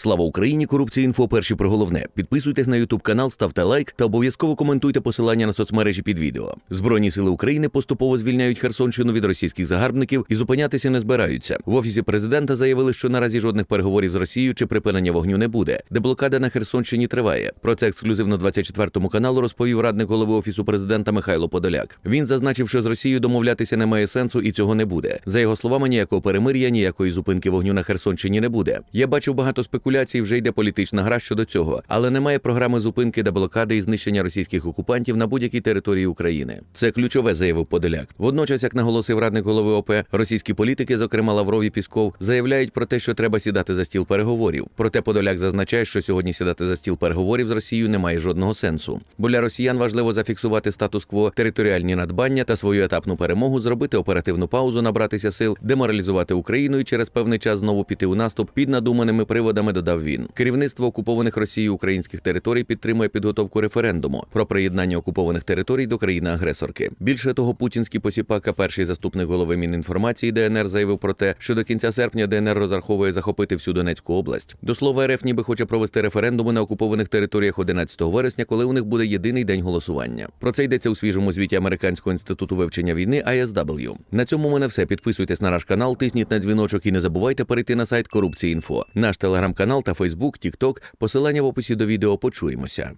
Слава Україні! Корупція інфо перші про головне. Підписуйтесь на Ютуб канал, ставте лайк та обов'язково коментуйте посилання на соцмережі під відео. Збройні сили України поступово звільняють Херсонщину від російських загарбників і зупинятися не збираються. В офісі президента заявили, що наразі жодних переговорів з Росією чи припинення вогню не буде. Деблокада на Херсонщині триває. Про це ексклюзивно 24 каналу розповів радник голови офісу президента Михайло Подоляк. Він зазначив, що з Росією домовлятися немає сенсу і цього не буде. За його словами, ніякого перемир'я, ніякої зупинки вогню на Херсонщині не буде. Я бачив багато спекуляцій, вже йде політична гра щодо цього, але немає програми зупинки та блокади і знищення російських окупантів на будь-якій території України. Це ключове, заявив Подоляк. Водночас, як наголосив радник голови ОП, російські політики, зокрема Лавров і Пісков, заявляють про те, що треба сідати за стіл переговорів. Проте Подоляк зазначає, що сьогодні сідати за стіл переговорів з Росією немає жодного сенсу. Бо для росіян важливо зафіксувати статус-кво, територіальні надбання та свою етапну перемогу, зробити оперативну паузу, набратися сил, деморалізувати Україну і через певний час знову піти у наступ під надуманими приводами. Додав він. Керівництво окупованих Росією українських територій підтримує підготовку референдуму про приєднання окупованих територій до країни-агресорки. Більше того, путінський посіпака, перший заступник голови Мінінформації ДНР, заявив про те, що до кінця серпня ДНР розраховує захопити всю Донецьку область. До слова, РФ ніби хоче провести референдуми на окупованих територіях 11 вересня, коли у них буде єдиний день голосування. Про це йдеться у свіжому звіті Американського інституту вивчення війни ISW. На цьому мене все. Підписуйтесь на наш канал, тисніть на дзвіночок і не забувайте перейти на сайт Корупції.Інфо. Наш телеграм-канал та Фейсбук, Тікток. Посилання в описі до відео. Почуємося.